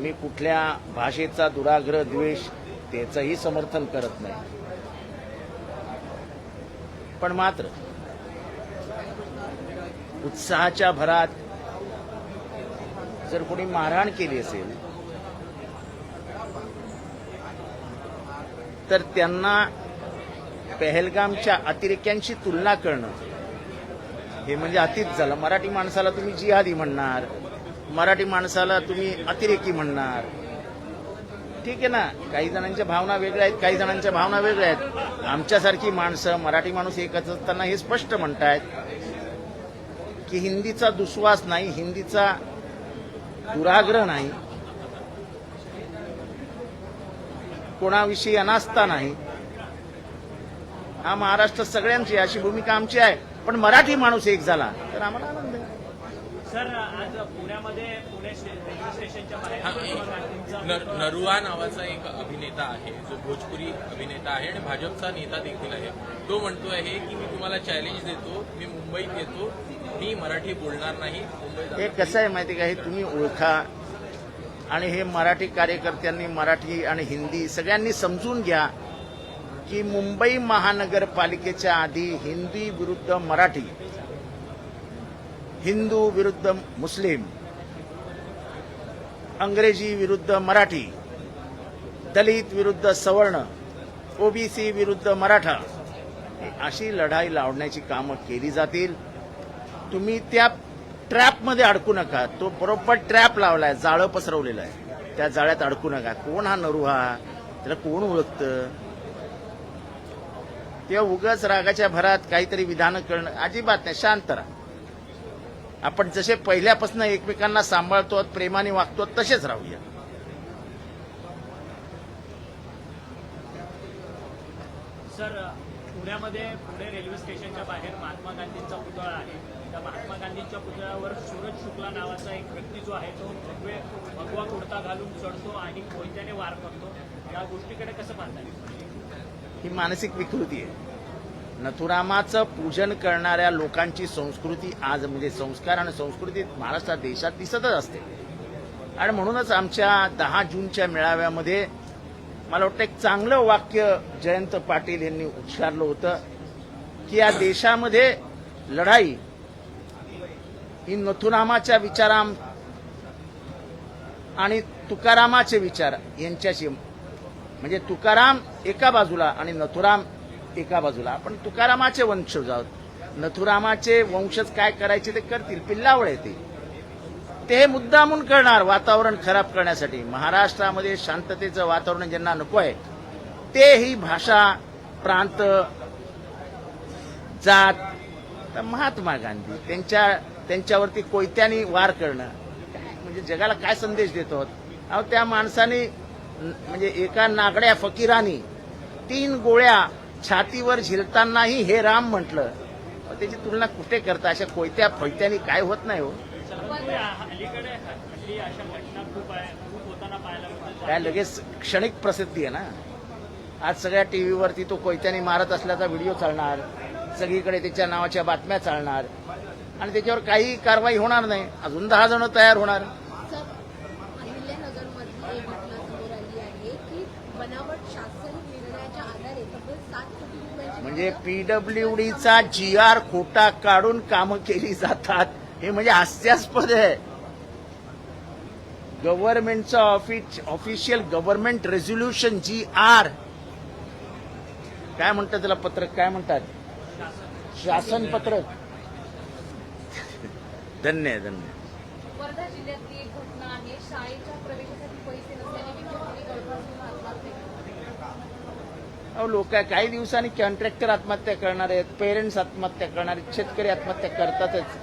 मी कुठल्या भाषेचा दुराग्रह द्वेष त्याचंही समर्थन करत नाही. पण मात्र उत्साहाच्या भरात जर कोणी मारहाण केली असेल तर त्यांना पहलगामच्या अतिरेक्यांशी तुलना करणं हे म्हणजे अतिच झालं मराठी माणसाला तुम्ही जिहादी म्हणणार मराठी माणसाला तुम्ही अतिरेकी म्हणणार. ठीक आहे ना? काही जणांच्या भावना वेगळ्या आहेत काही जणांच्या भावना वेगळ्या आहेत. आमच्यासारखी माणसं मराठी माणूस एकच असताना हे स्पष्ट म्हणतायत की हिंदीचा दुस्वास नाही हिंदीचा दुराग्रह नाही. कोणाविषयी अनास्था नाही. हा महाराष्ट्र सगळ्यांची अशी भूमिका आमची आहे. पण मराठी माणूस एक झाला तर आम्हाला आनंद सर आज पुण्यामध्ये पुणे रेल्वे स्टेशनच्या बाहेर नरुआ नावाचा एक अभिनेता आहे जो भोजपुरी अभिनेता आहे आणि भाजपचा नेता देखील आहे. तो म्हणतो आहे की मी तुम्हाला चॅलेंज देतो मी मुंबईत येतो मी मराठी बोलणार नाही मुंबईत हे कसं आहे माहिती का? हे तुम्ही ओळखा. आणि हे मराठी कार्यकर्त्यांनी मराठी आणि हिंदी सगळ्यांनी समजून घ्या की मुंबई महानगरपालिकेच्या आधी हिंदी विरुद्ध मराठी हिंदू विरुद्ध मुस्लिम अंग्रेजी विरुद्ध मराठी दलित विरुद्ध सवर्ण ओबीसी विरुद्ध मराठा अशी लढाई लावण्याची कामं केली जातील. तुम्ही त्या ट्रॅपमध्ये अडकू नका. तो बरोबर ट्रॅप लावलाय जाळं पसरवलेलं आहे. त्या जाळ्यात अडकू नका. कोण हा नरू हा? त्याला कोण ओळखतं? ते उगाच रागाच्या भरात काहीतरी विधानं करणं अजिबात नाही. शांत राहा. आपण जसे पहिल्यापासून एकमेकांना सांभाळतो प्रेमाने वागतो तसेच राहूया. सर पुण्यामध्ये पुणे रेल्वे स्टेशनच्या बाहेर महात्मा गांधींचा पुतळा आहे. त्या महात्मा गांधींच्या पुतळ्यावर सूरज शुक्ला नावाचा एक व्यक्ती जो आहे तो भगवे भगवा कुर्ता घालून चढतो आणि कोयत्याने वार करतो. या गोष्टीकडे कसं पाहताय? ही मानसिक विकृती आहे. नथुरामाचं पूजन करणाऱ्या लोकांची संस्कृती आज म्हणजे संस्कार आणि संस्कृती महाराष्ट्रात देशात दिसतच असते. आणि म्हणूनच आमच्या दहा जूनच्या मेळाव्यामध्ये मला वाटतं एक चांगलं वाक्य जयंत पाटील यांनी उच्चारलं होतं की या देशामध्ये लढाई ही नथुरामाच्या विचाराम आणि तुकारामाचे विचार यांच्याशी म्हणजे तुकाराम एका बाजूला आणि नथुराम एका बाजूला. आपण तुकारामाचे वंशज आहोत नथुरामाचे वंशज काय करायचे ते करतील. पिल्लावळ येते ते हे मुद्दामून करणार वातावरण खराब करण्यासाठी. महाराष्ट्रामध्ये शांततेचं वातावरण ज्यांना नको आहे ते ही भाषा प्रांत जात तर महात्मा गांधी त्यांच्या त्यांच्यावरती कोयत्यानी वार करणं. म्हणजे जगाला काय संदेश देतो? अहो त्या माणसाने म्हणजे एका नागड्या फकीरानी तीन गोळ्या छातीवर झिलतानाही हे राम म्हटलं. त्याची तुलना कुठे करता? अशा कोयत्या फैत्यानी काय होत नाही हो. काय लगेच क्षणिक प्रसिद्धी आहे ना? आज सगळ्या टीव्हीवरती तो कोयत्याने मारत असल्याचा व्हिडिओ चालणार. सगळीकडे त्याच्या नावाच्या बातम्या चालणार. आणि त्याच्यावर काही कारवाई होणार नाही. अजून दहा जण तयार होणार सर अहिल्यानगरमधली एक घटना समोर आली आहे की बनावट शासन निर्णयाच्या म्हणजे तब्बल सात म्हणजे पीडब्ल्यूडीचा जी आर खोटा काढून कामं केली जातात. हे म्हणजे हास्यास्पद आहे. गव्हर्नमेंटचं office official government resolution G R काय म्हणतात त्याला पत्रक? काय म्हणतात? शासन पत्रक. धन्य आहे, धन्य वर्धा जिल्ह्यातली एक घटना आहे. शाळेच्या प्रवेशासाठी पैसे नसल्याने विद्यार्थी गळफासून आत्महत्या केली. अहो लोक काही दिवसांनी कॉन्ट्रॅक्टर आत्महत्या करणार आहेत पेरेंट्स आत्महत्या करणार आहेत शेतकरी आत्महत्या करतातच.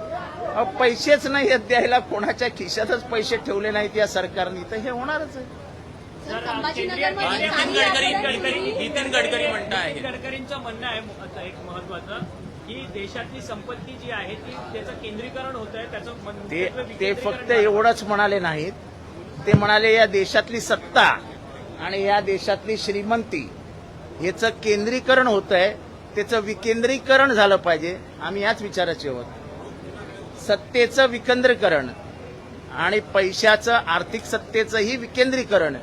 अहो पैसेच नाही आहेत द्यायला कोणाच्या खिशातच पैसे ठेवले नाहीत या सरकारने. तर हे होणारच आहे. नितीन गडकरी म्हणत आहे. नितीन गडकरींचं म्हणणं आहे एक महत्वाचं की देशातली संपत्ती जी आहे ती त्याचं केंद्रीकरण होत आहे त्याचं ते फक्त. एवढंच म्हणाले नाहीत. ते म्हणाले या देशातली सत्ता आणि या देशातली श्रीमंती ह्याचं केंद्रीकरण होत आहे त्याचं विकेंद्रीकरण झालं पाहिजे. आम्ही याच विचाराचे आहोत. सत्तेचं विकेंद्रीकरण आणि पैशाचं आर्थिक सत्तेचंही विकेंद्रीकरण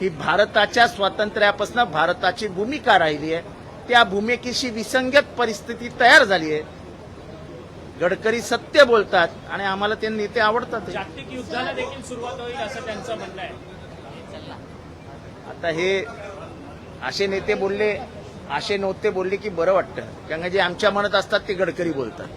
ही भारताच्या स्वातंत्र्यापासून भारताची भूमिका राहिली आहे. त्या भूमिकेशी विसंगत परिस्थिती तयार झाली आहे. गडकरी सत्य बोलतात आणि आम्हाला ते नेते आवडतात. जागतिक युद्धाला देखील सुरुवात होईल असं त्यांचं म्हणणं आहे. आता हे असे नेते बोलले असे नव्हते बोलले की बरं वाटतं. कारण जे आमच्या मनात असतात ते गडकरी बोलतात.